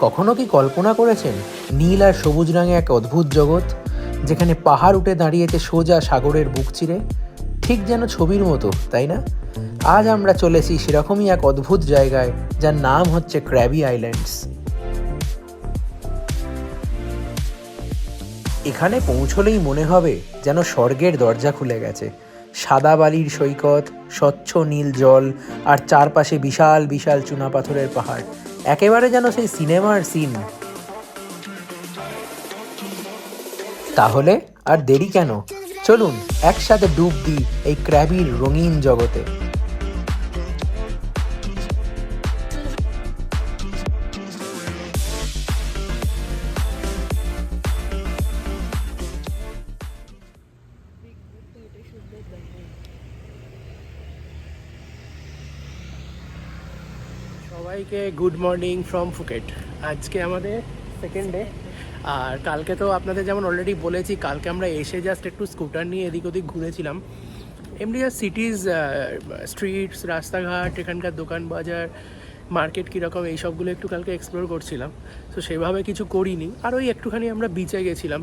কখনো কি কল্পনা করেছেন নীল আর সবুজ রঙে এক অদ্ভুত জগৎ, যেখানে পাহাড় উঠে দাঁড়িয়েছে সোজা সাগরের বুক চিরে? ঠিক যেন ছবির মতো, তাই না? আজ আমরা চলেছি সেরকমই এক অদ্ভুত জায়গায়, যার নাম হচ্ছে ক্র্যাবি আইল্যান্ডস। এখানে পৌঁছলেই মনে হবে যেন স্বর্গের দরজা খুলে গেছে। সাদা বালির সৈকত, স্বচ্ছ নীল জল আর চারপাশে বিশাল বিশাল চুনাপাথরের পাহাড়। একেবারে যেন সেই সিনেমার সিন। তাহলে আর দেরি কেন? চলুন, একসাথে ডুব দিই এই ক্র্যাবির রঙিন জগতে। সবাইকে গুড মর্নিং ফ্রম ফুকেট আজকে আমাদের সেকেন্ড ডে আর কালকে তো আপনাদের যেমন অলরেডি বলেছি, কালকে আমরা এসে জাস্ট একটু স্কুটার নিয়ে এদিক ওদিক ঘুরেছিলাম। এমনি জাস্ট সিটিজ স্ট্রিটস রাস্তাঘাট, এখানকার দোকান বাজার মার্কেট কীরকম, এই সবগুলো একটু কালকে এক্সপ্লোর করছিলাম। তো সেভাবে কিছু করিনি। আর ওই একটুখানি আমরা বিচে গেছিলাম।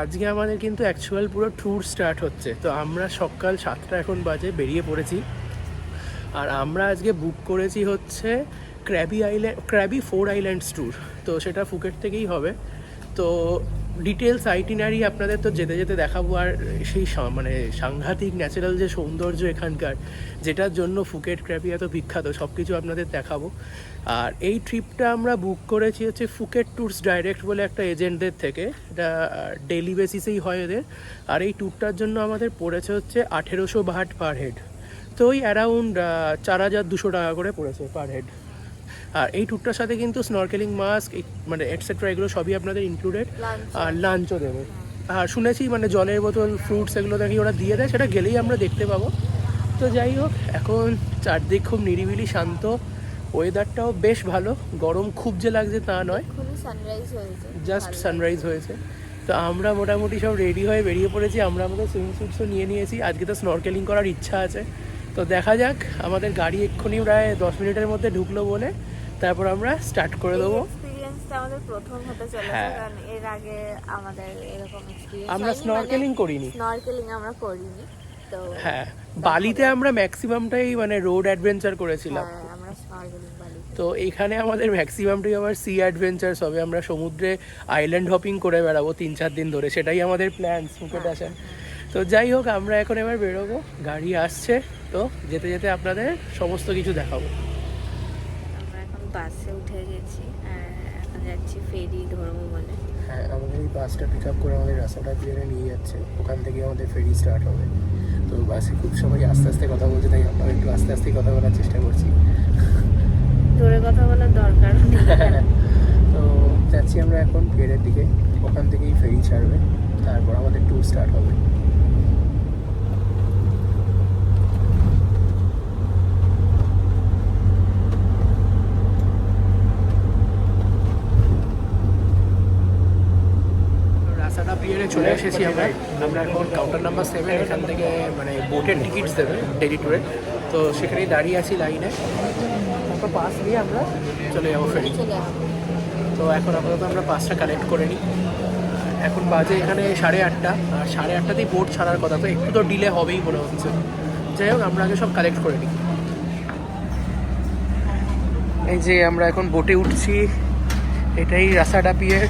আজকে আমাদের কিন্তু অ্যাকচুয়াল পুরো ট্যুর স্টার্ট হচ্ছে। তো আমরা সকাল সাতটা এখন বাজে, বেরিয়ে পড়েছি। আর আমরা আজকে বুক করেছি হচ্ছে Krabi island Krabi four islands tour তো সেটা ফুকেট থেকেই হবে। তো ডিটেলস আইটিনারি আপনাদের তো যেতে যেতে দেখাবো। আর সেই মানে সাংঘাতিক ন্যাচারাল যে সৌন্দর্য এখানকার, যেটার জন্য ফুকেট ক্র্যাবি এত বিখ্যাত সব কিছু আপনাদের দেখাবো। আর এই ট্রিপটা আমরা বুক করেছি হচ্ছে ফুকেট ট্যুরস ডাইরেক্ট বলে একটা এজেন্টদের থেকে। এটা ডেলি বেসিসেই হয় এদের। আর এই ট্যুরটার জন্য আমাদের পড়েছে হচ্ছে আঠেরোশো বাহাট পার হেড তো ওই অ্যারাউন্ড চার হাজার দুশো টাকা করে পড়েছে পার হেড আর এই ট্যুরটার সাথে কিন্তু স্নরকেলিং মাস্ক মানে এটসেট্রা এগুলো সবই আপনাদের ইনক্লুডেড আর লাঞ্চও দেবে। আর শুনেছি মানে জলের বোতল ফ্রুটস এগুলো নাকি ওরা দিয়ে দেয় সেটা গেলেই আমরা দেখতে পাবো। তো যাই হোক এখন চারদিক খুব নিরিবিলি শান্ত। ওয়েদারটাও বেশ ভালো। গরম খুব যে লাগছে তা নয়। সানরাইজ জাস্ট সানরাইজ হয়েছে। তো আমরা মোটামুটি সব রেডি হয়ে বেরিয়ে পড়েছি। আমরা আমাদের সুইমিং স্যুটসও নিয়ে নিয়েছি। আজকে তো স্নরকেলিং করার ইচ্ছা আছে। তো দেখা যাক আমাদের গাড়ি এক্ষুনি প্রায় দশ মিনিটের মধ্যে ঢুকলো বলে তারপর আমরা স্টার্ট করে দেবো। আমাদের প্রথম হতে চলেছে হ্যাঁ। কারণ এর আগে আমাদের এরকম আমরা snorkeling করিনি। স্নরকেলিং আমরা করিনি তো হ্যাঁ বালিতে আমরা ম্যাক্সিমামটাই মানে রোড অ্যাডভেঞ্চার করেছিলাম। হ্যাঁ, আমরা স্নরকেলিং তো এইখানে আমাদের ম্যাক্সিমামটাই আবার সি অ্যাডভেঞ্চার্স হবে। আমরা সমুদ্রে আইল্যান্ড হপিং করে বেড়াবো তিন চার দিন ধরে সেটাই আমাদের প্ল্যান ফুকেট আসার তো যাই হোক আমরা এখন এবার বেরোবো গাড়ি আসছে তো যেতে যেতে আপনাদের সমস্ত কিছু দেখাবো। এখন বাসে উঠে গেছি আর এখন যাচ্ছি ফেরি ধরবো বলে। হ্যাঁ আমাদের এই বাসটা পিক আপ করে আমাদের রাস্তাটা ক্লিয়ারে নিয়ে যাচ্ছে। ওখান থেকে আমাদের ফেরি স্টার্ট হবে। তো বাসে খুব সবাই আস্তে আস্তে কথা বলছে তাই আমরা একটু আস্তে আস্তে কথা বলার চেষ্টা করছি। ধরে কথা বলার দরকার তো যাচ্ছি আমরা এখন পিয়ারের দিকে। ওখান থেকেই ফেরি ছাড়বে। তারপর আমাদের ট্যুর স্টার্ট হবে। পিয়ারে চলে এসেছি আমরা। আমরা এখন কাউন্টার নাম্বার সেভেন এখান থেকে মানে বোটের টিকিটস দেবে ডেলি ট্যুরে তো সেখানেই দাঁড়িয়ে আছি লাইনে তারপর পাস নিয়ে আমরা চলে যাব ফেরি। তো এখন আপাতত আমরা পাঁচটা কালেক্ট করে নিই। এখন বাজে এখানে সাড়ে আটটা। আর সাড়ে আটটাতেই বোট ছাড়ার কথা, তো একটু তো ডিলে হবেই মনে হচ্ছে। যাই হোক, আমরা আগে সব কালেক্ট করে নিই। এই যে আমরা এখন বোটে উঠছি। এটাই রাসাডা পিয়ের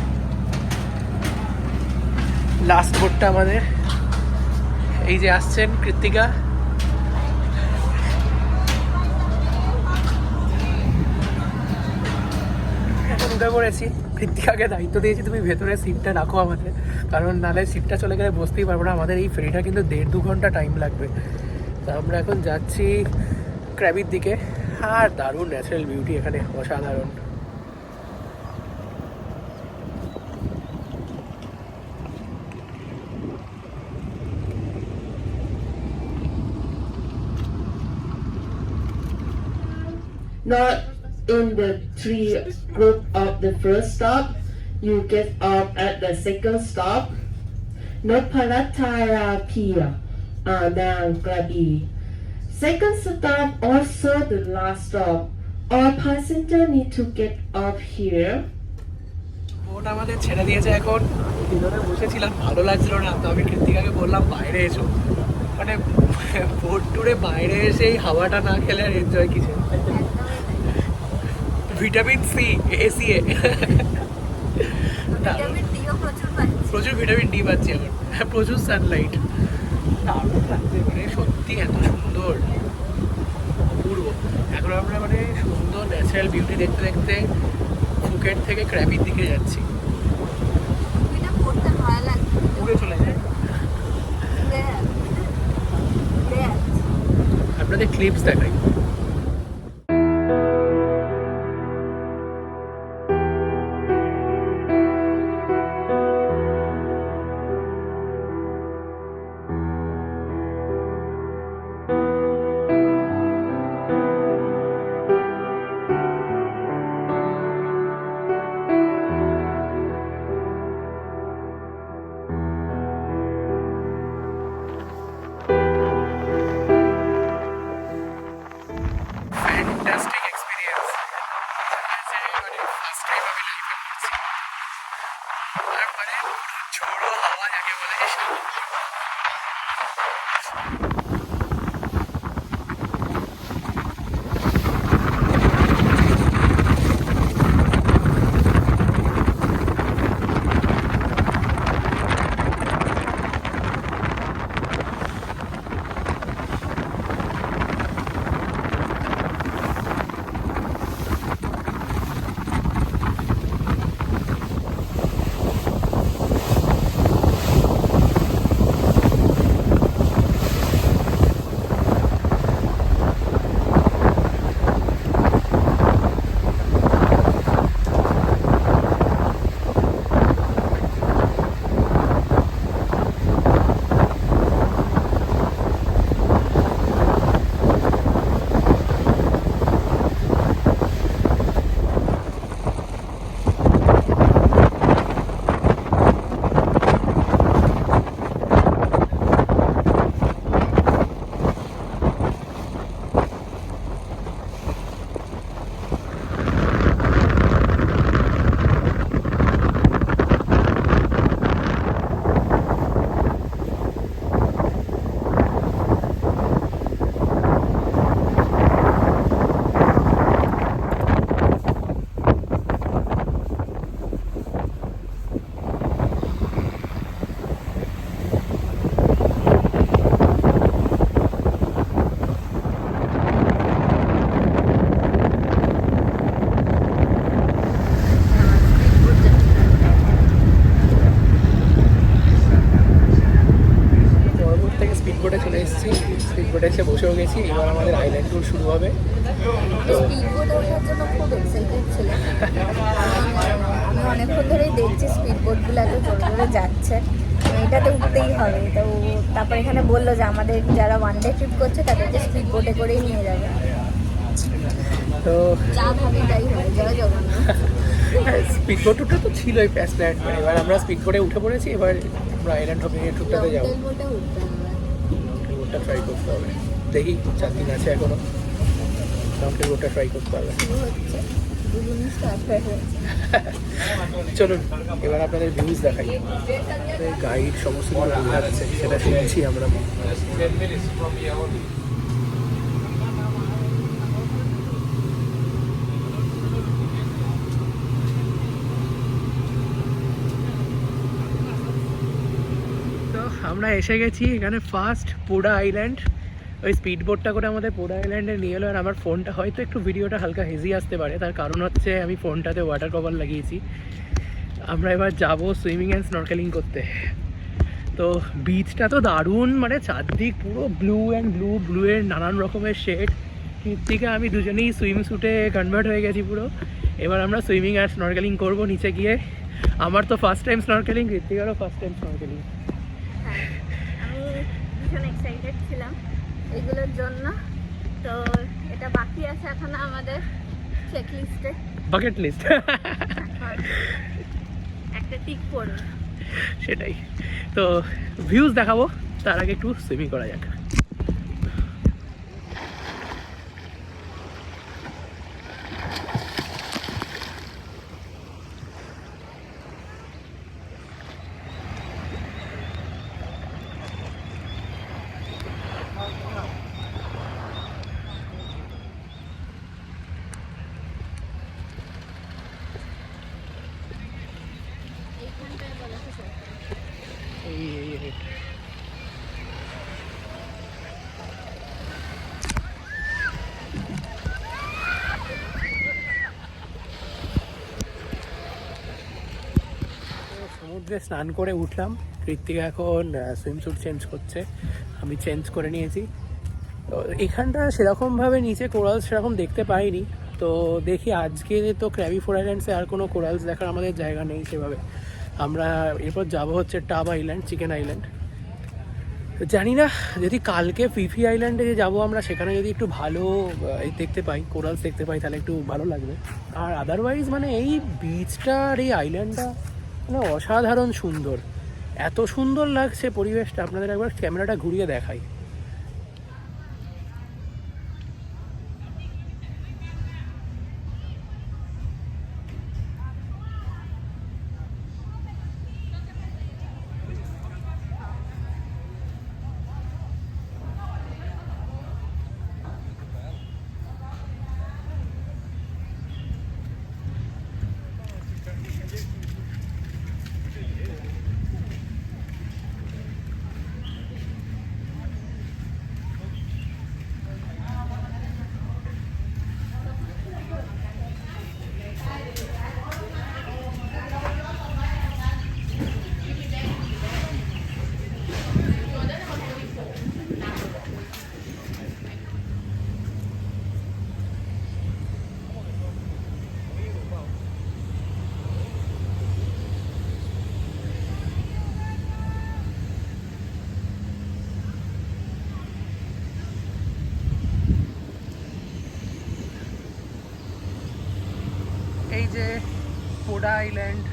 লাস্ট বোটটা আমাদের। এই যে আসছেন কৃত্তিকা। উঠে পড়েছি কৃত্তিকাকে দায়িত্ব দিয়েছি, তুমি ভেতরে সিটটা রাখো আমাদের। কারণ নালে সিটটা চলে গেলে বসতেই পারব না। আমাদের এই ফেরিটা কিন্তু দেড় দু ঘণ্টা টাইম লাগবে। তা আমরা এখন যাচ্ছি ক্র্যাবির দিকে। আর দারুণ ন্যাচারাল বিউটি এখানে, অসাধারণ। not in the three group of the first stop. You get off at the second stop. Nopalataya Pier, uh, now Krabi. Second stop also the last stop All passenger need to get off here. Boat আমাদের ছেড়ে দিয়েছে এখন ভিতরে বসেছিলাম ভালো লাগছিল না তো আমি কৃতিকাকে বললাম বাইরে এসো মানে বোট টুরে বাইরে এসে এই হাওয়াটা না খেলে আর এনজয় কিছু ভিটামিন সি এসি এ প্রচুর ভিটামিন ডি পাচ্ছি এখন প্রচুর সানলাইট দারুণ লাগছে মানে সত্যি এত সুন্দর। অপূর্ব এখন আমরা মানে সুন্দর ন্যাচারাল বিউটি দেখতে দেখতে ফুকেট থেকে ক্র্যাপির দিকে যাচ্ছি। উড়ে চলে যায় উড়ে যাচ্ছে। উড়ে যাচ্ছে। আপনাদের ক্লিপস দেখাই ফার্স্ট টাইম আমি লাইফে হাওয়া যাকে বলে পরবর্তী থেকে স্পিড বোটে চলে এসেছি স্পিড বোটে এসে বসেও গেছি এবার আমাদের আইল্যান্ড ট্যুর শুরু হবে। আমি অনেকক্ষণ ধরেই দেখছি স্পিডবোটগুলো এত জোরে জোরে যাচ্ছে। এটাতে উঠতেই হবে। তো তারপর এখানে বলল যে আমাদের যারা ওয়ান ডে ট্রিপ করছে তাদেরকে স্পিডবোটে করেই নিয়ে যাবে। তো স্পিড বোট ট্যুরটা তো ছিলই প্ল্যান এবার আমরা স্পিড বোটে উঠে পড়েছি এবার আমরা আইল্যান্ড হপিং এর ট্যুরটাতে যাব। বোটে ট্রাই করতে হবে। দেখি, চার দিন আছে এখনও। লঙ্কের বোটটা ট্রাই করতে গেছে চলুন, এবার আপনাদের ভিউজ দেখাই। গাইড সমস্ত কিছু বোঝাচ্ছে সেটা শুনছি আমরা। আমরা এসে গেছি এখানে ফার্স্ট পোডা আইল্যান্ড ওই স্পিড বোটটা করে আমাদের পোডা আইল্যান্ডে নিয়ে এলো আর আমার ফোনটা হয়তো একটু ভিডিওটা হালকা হেজি আসতে পারে, তার কারণ হচ্ছে আমি ফোনটাতে ওয়াটার কভার লাগিয়েছি। আমরা এবার যাব সুইমিং অ্যান্ড স্নরকেলিং করতে। তো বিচটা তো দারুণ মানে চারদিক পুরো ব্লু অ্যান্ড ব্লু ব্লু এর নানান রকমের শেড কৃত্তিকা আমি দুজনেই সুইম স্যুটে কনভার্ট হয়ে গেছি পুরো। এবার আমরা সুইমিং আর স্নরকেলিং করব নিচে গিয়ে। আমার তো ফার্স্ট টাইম স্নরকেলিং কৃত্তিকারও ফার্স্ট টাইম স্নরকেলিং আমি ভীষণ এক্সাইটেড ছিলাম। এগুলোর জন্য। তো এটা বাকি আছে এখন আমাদের চেক লিস্টে বাকেট লিস্ট একটা টিক পড়বে। সেটাই। তো ভিউজ দেখাবো তার আগে একটু সুইমিং করা যাক। সমুদ্রে স্নান করে উঠলাম। কৃত্তিকা এখন সুইম সুইমস্যুট চেঞ্জ করছে। আমি চেঞ্জ করে নিয়েছি। তো এখানটা সেরকমভাবে নিচে কোরাল সেরকম দেখতে পাইনি। তো দেখি আজকে তো ক্র্যাবি ফোর আইল্যান্ডসে আর কোনো কোরালস দেখার আমাদের জায়গা নেই সেভাবে। আমরা এরপর যাব হচ্ছে টাব আইল্যান্ড চিকেন আইল্যান্ড তো জানি না, যদি কালকে ফিফি আইল্যান্ডে যে যাব আমরা, সেখানে যদি একটু ভালো দেখতে পাই কোরালস দেখতে পাই, তাহলে একটু ভালো লাগবে। আর আদারওয়াইজ মানে এই বিচটা আর এই আইল্যান্ডটা মানে অসাধারণ সুন্দর। এত সুন্দর লাগছে পরিবেশটা। আপনাদের একবার ক্যামেরাটা ঘুরিয়ে দেখাই এই যে পোডা আইল্যান্ড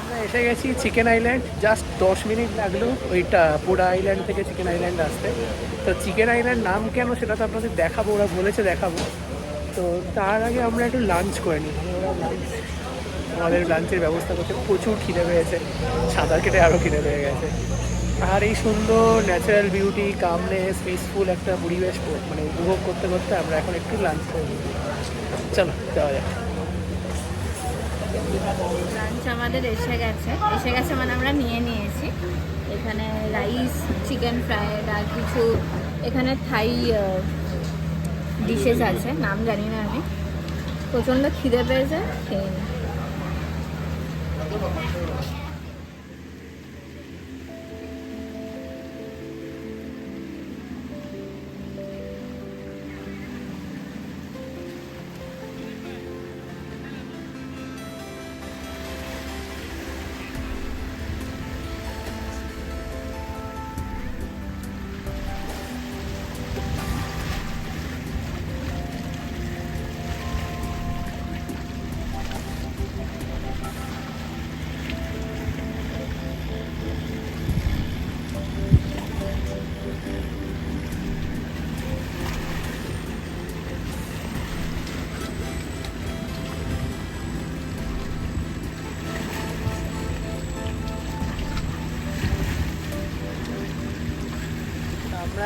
আমরা এসে গেছি চিকেন আইল্যান্ড। জাস্ট দশ মিনিট লাগল ওইটা পোড়া আইল্যান্ড থেকে চিকেন আইল্যান্ড আসতে। তো চিকেন আইল্যান্ড নাম কেন সেটা তো আপনাদের দেখাবো, ওরা বলেছে দেখাবো। তো তার আগে আমরা একটু লাঞ্চ করে নিই। আমাদের লাঞ্চের ব্যবস্থা করতে প্রচুর খিদে পেয়েছে। সাঁতার কেটে আরও খিদে পেয়ে গেছে। আর এই সুন্দর ন্যাচারাল বিউটি কামনেস পিসফুল একটা পরিবেশ মানে উপভোগ করতে করতে আমরা এখন একটু লাঞ্চ করব চলো, যাওয়া যাক। লাঞ্চ আমাদের এসে গেছে। এসে গেছে মানে আমরা নিয়ে নিয়েছি। এখানে রাইস চিকেন ফ্রায়েড আর কিছু এখানে থাই ডিশেস আছে। নাম জানি না আমি। প্রচণ্ড খিদে পেয়েছে। খেয়ে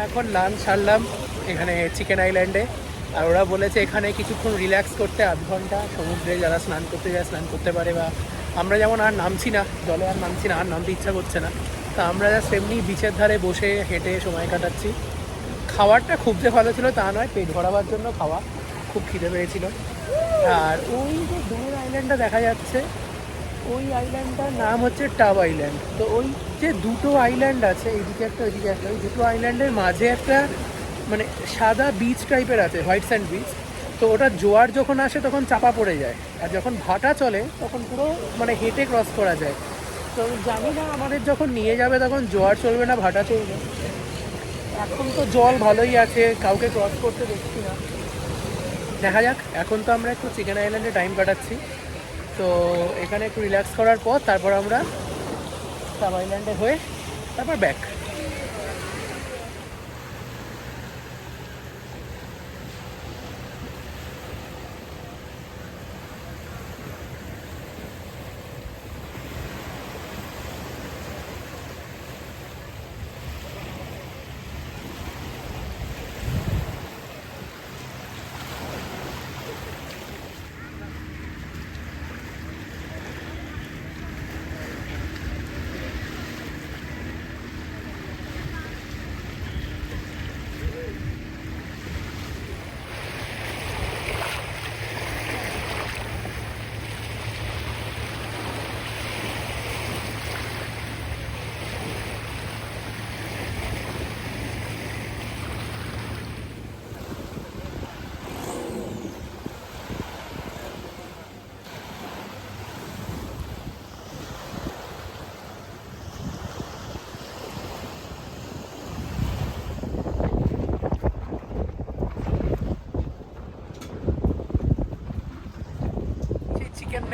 এখন লাঞ্চ ছাড়লাম এখানে চিকেন আইল্যান্ডে আর ওরা বলেছে এখানে কিছুক্ষণ রিল্যাক্স করতে আধ ঘণ্টা, সমুদ্রে যারা স্নান করতে যায় স্নান করতে পারে বা আমরা যেমন আর নামছি না, জলে আর নামছি না, আর নামতে ইচ্ছা করছে না। তা আমরা জাস্ট এমনি বিচের ধারে বসে হেঁটে সময় কাটাচ্ছি। খাবারটা খুব যে ভালো ছিল তা নয়, পেট ভরাবার জন্য খাওয়া খুব খিদে পেয়েছিল। আর ওই যে দূরের আইল্যান্ডটা দেখা যাচ্ছে ওই আইল্যান্ডটার নাম হচ্ছে টাব আইল্যান্ড তো ওই যে দুটো আইল্যান্ড আছে এইদিকে একটা, ওইদিকে একটা, ওই দুটো আইল্যান্ডের মাঝে একটা মানে সাদা বিচ টাইপের আছে হোয়াইট স্যান্ড বিচ তো ওটা জোয়ার যখন আসে তখন চাপা পড়ে যায়, আর যখন ভাটা চলে তখন পুরো মানে হেঁটে ক্রস করা যায়। তো জানি না আমাদের যখন নিয়ে যাবে তখন জোয়ার চলবে না, ভাটা চলবে। এখন তো জল ভালোই আছে, কাউকে ক্রস করতে দেখছি না। দেখা যাক, এখন তো আমরা একটু চিকেন আইল্যান্ডে টাইম কাটাচ্ছি। তো এখানে একটু রিল্যাক্স করার পর তারপর আমরা সাব আইল্যান্ডে হয়ে তারপর ব্যাক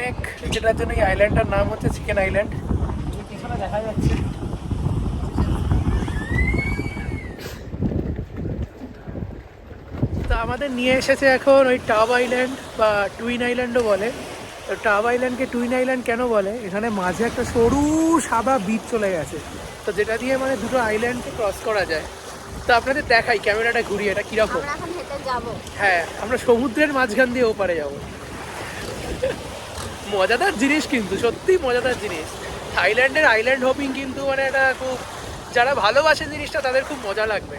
চিকেন যেটার জন্য এই আইল্যান্ডটার নাম হচ্ছে চিকেন আইল্যান্ড পিছনে দেখা যাচ্ছে। তো আমাদের নিয়ে এসেছে এখন ওই টাব আইল্যান্ড বা টুইন আইল্যান্ডও বলে। তো টাব আইল্যান্ডকে টুইন আইল্যান্ড কেন বলে? এখানে মাঝে একটা সরু সাদা বিচ চলে গেছে। তো যেটা দিয়ে মানে দুটো আইল্যান্ডকে ক্রস করা যায়। তো আপনাদের দেখাই ক্যামেরাটা ঘুরিয়ে এটা কীরকম? আমরা এখন হেঁটে যাব। হ্যাঁ আমরা সমুদ্রের মাঝখান দিয়ে ওপারে যাব। মজাদার জিনিস কিন্তু সত্যি মজাদার জিনিস। থাইল্যান্ডের আইল্যান্ড হপিং কিন্তু মানে এটা খুব যারা ভালোবাসে জিনিসটা তাদের খুব মজা লাগবে।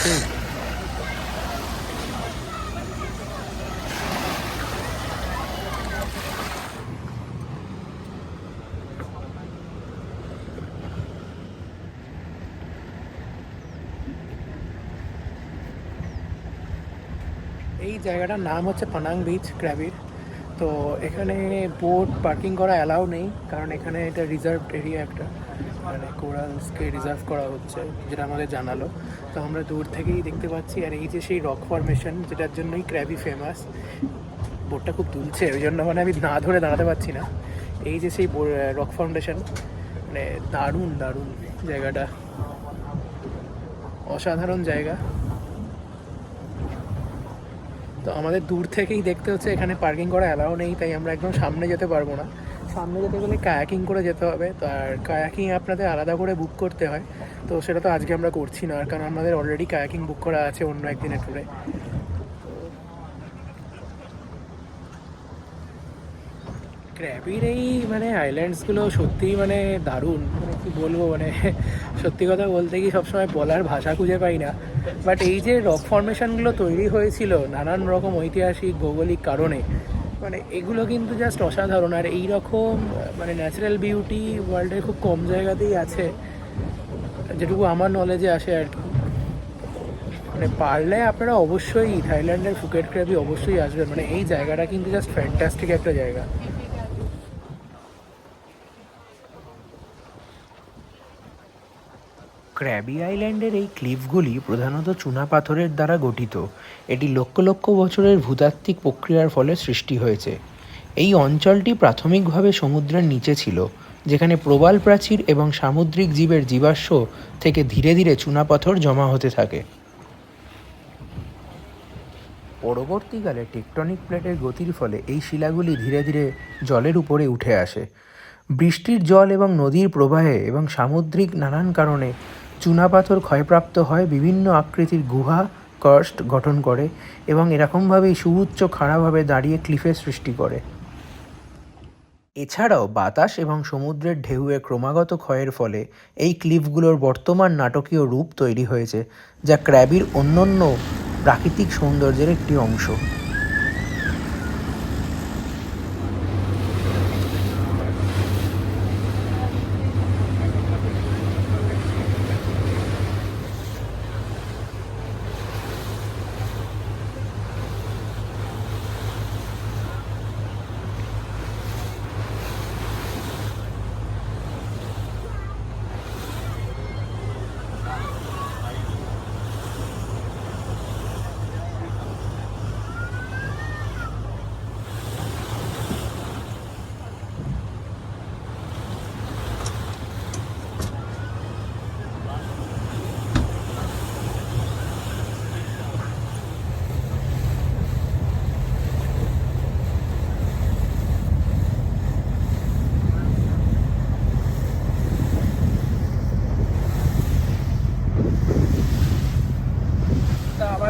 এই জায়গাটার নাম হচ্ছে পানাং বিচ ক্র্যাবির তো এখানে বোট পার্কিং করা অ্যালাউ নেই, কারণ এখানে এটা রিজার্ভ এরিয়া একটা। মানে কোরালসকে রিজার্ভ করা হচ্ছে, যেটা আমাদের জানালো। তো আমরা দূর থেকেই দেখতে পাচ্ছি, আর এই যে সেই রক ফরমেশন যেটার জন্যই ক্র্যাবি ফেমাস বোটটা খুব তুলছে ওই জন্য মানে আমি না ধরে দাঁড়াতে পারছি না। এই যে সেই রক ফাউন্ডেশন মানে দারুণ দারুণ জায়গাটা। অসাধারণ জায়গা। তো আমাদের দূর থেকেই দেখতে হচ্ছে, এখানে পার্কিং করা অ্যালাউ নেই, তাই আমরা একদম সামনে যেতে পারব না। সামনে যেতে গেলে কায়াকিং করে যেতে হবে, তো আর কায়াকিং আপনাদের আলাদা করে বুক করতে হয়, তো সেটা তো আজকে আমরা করছি না, কারণ আমাদের অলরেডি কায়াকিং বুক করা আছে অন্য একদিনের ট্যুরে ক্র্যাবির এই মানে আইল্যান্ডসগুলো সত্যিই মানে দারুণ মানে কি বলব মানে সত্যি কথা বলতে কি সবসময় বলার ভাষা খুঁজে পাই না বাট এই যে রক ফর্মেশনগুলো তৈরি হয়েছিল নানান রকম ঐতিহাসিক, ভৌগোলিক কারণে মানে এগুলো কিন্তু জাস্ট অসাধারণ। আর এইরকম মানে ন্যাচারাল বিউটি ওয়ার্ল্ডের খুব কম জায়গাতেই আছে, যেটুকু আমার নলেজে আসে আর কি। মানে পারলে আপনারা অবশ্যই থাইল্যান্ডের ফুকেট ক্র্যাবি অবশ্যই আসবেন। মানে এই জায়গাটা কিন্তু জাস্ট ফ্যান্টাস্টিক একটা জায়গা। ক্র্যাবি আইল্যান্ডের এই ক্লিফগুলি প্রধানত চুনাপাথরের দ্বারা গঠিত। এটি লক্ষ লক্ষ বছরের ভূতাত্ত্বিক প্রক্রিয়ার ফলে সৃষ্টি হয়েছে। এই অঞ্চলটি প্রাথমিকভাবে সমুদ্রের নিচে ছিল, যেখানে প্রবাল প্রাচীর এবং সামুদ্রিক জীবের জীবাশ্ম থেকে ধীরে ধীরে চুনাপাথর জমা হতে থাকে। পরবর্তীকালে টেকটনিক প্লেটের গতির ফলে এই শিলাগুলি ধীরে ধীরে জলের উপরে উঠে আসে। বৃষ্টির জল এবং নদীর প্রবাহে এবং সামুদ্রিক নানান কারণে চুনাপাথর ক্ষয়প্রাপ্ত হয়, বিভিন্ন আকৃতির গুহা কার্স্ট গঠন করে এবং এরকমভাবেই সুউচ্চ খাড়াভাবে দাঁড়িয়ে ক্লিফের সৃষ্টি করে। এছাড়াও বাতাস এবং সমুদ্রের ঢেউয়ের ক্রমাগত ক্ষয়ের ফলে এই ক্লিফগুলোর বর্তমান নাটকীয় রূপ তৈরি হয়েছে, যা ক্র্যাবির অন্যান্য প্রাকৃতিক সৌন্দর্যের একটি অংশ।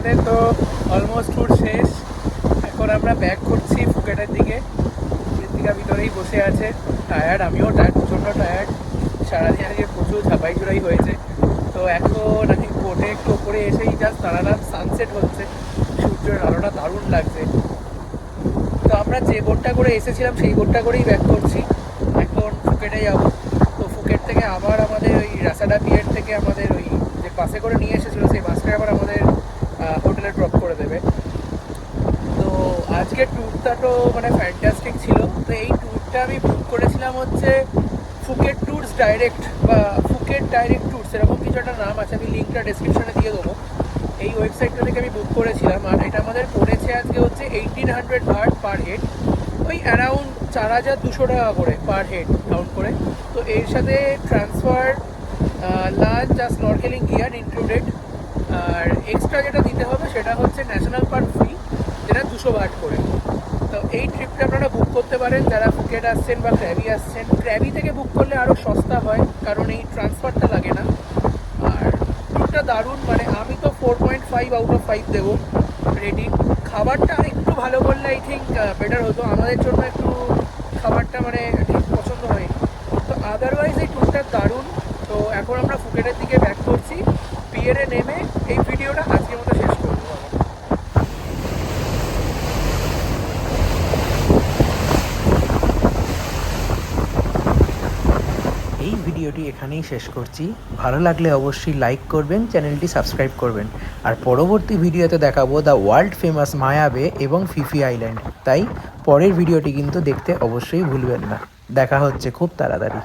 আমাদের তো অলমোস্ট ট্যুর শেষ। এখন আমরা ব্যাক করছি ফুকেটের দিকে। কৃত্তিকা ভিতরেই বসে আছে। টায়ার্ড আমিও টায়ার্ড প্রচণ্ড টায়ার্ড সারাদিন আজকে প্রচুর ঝাপাই চুরাই হয়েছে। তো এখন আমি বোটে একটু ওপরে এসেই জাস্ট নানান সানসেট হচ্ছে। সূর্যের আলোটা দারুণ লাগছে। তো আমরা যে বোটটা করে এসেছিলাম, সেই বোটটা করেই ব্যাক করছি। এখন ফুকেটে যাব। তো ফুকেট থেকে আবার আমাদের ওই রাসাডা পিয়ার থেকে আমাদের ওই যে বাসে করে নিয়ে এসেছিল, সেই বাসটাই আবার আমাদের হোটেলে ড্রপ করে দেবে। তো আজকের ট্যুরটা তো মানে ফ্যান্টাস্টিক ছিল। তো এই ট্যুরটা আমি বুক করেছিলাম হচ্ছে ফুকেট ট্যুরস ডাইরেক্ট বা ফুকেট ডাইরেক্ট ট্যুরস এরকম কিছু একটা নাম আছে, আমি লিঙ্কটা ডেসক্রিপশনে দিয়ে দেবো। এই ওয়েবসাইটটা থেকে আমি বুক করেছিলাম, আর এটা আমাদের পড়েছে আজকে হচ্ছে eighteen hundred baht per head ওই অ্যারাউন্ড চার হাজার দুশো টাকা করে পার হেড কাউন্ট করে। তো এর সাথে ট্রান্সফার লাঞ্চ আর স্নরকেলিং গিয়ার ইনক্লুডেড আর এক্সট্রা যেটা দিতে হবে সেটা হচ্ছে ন্যাশনাল পার্ক ফ্রি যেটা দুশো বাট করে। তো এই ট্রিপটা আপনারা বুক করতে পারেন। যারা ফুকেট আসছেন বা ক্র্যাবি আসছেন ক্র্যাবি থেকে বুক করলে আরও সস্তা হয়, কারণ এই ট্রান্সফারটা লাগে না। আর ট্যুরটা দারুণ মানে আমি তো four point five out of five দেবো। রেডি খাবারটা একটু ভালো করলে আই থিঙ্ক বেটার হতো। আমাদের জন্য একটু খাবারটা মানে ঠিক পছন্দ হয় তো আদারওয়াইজ এই ট্যুরটা দারুণ। তো এখন আমরা ফুকেটের দিকে ব্যাক করছি। পিয়ারে নেমে এই ভিডিওটা আজকের মতো শেষ করব। এই ভিডিওটি এখানেই শেষ করছি। ভালো লাগলে অবশ্যই লাইক করবেন, চ্যানেলটি সাবস্ক্রাইব করবেন। আর পরবর্তী ভিডিওতে দেখাবো দ্য ওয়ার্ল্ড ফেমাস মায়াবে এবং ফিফি আইল্যান্ড তাই পরের ভিডিওটি কিন্তু দেখতে অবশ্যই ভুলবেন না। দেখা হচ্ছে খুব তাড়াতাড়ি।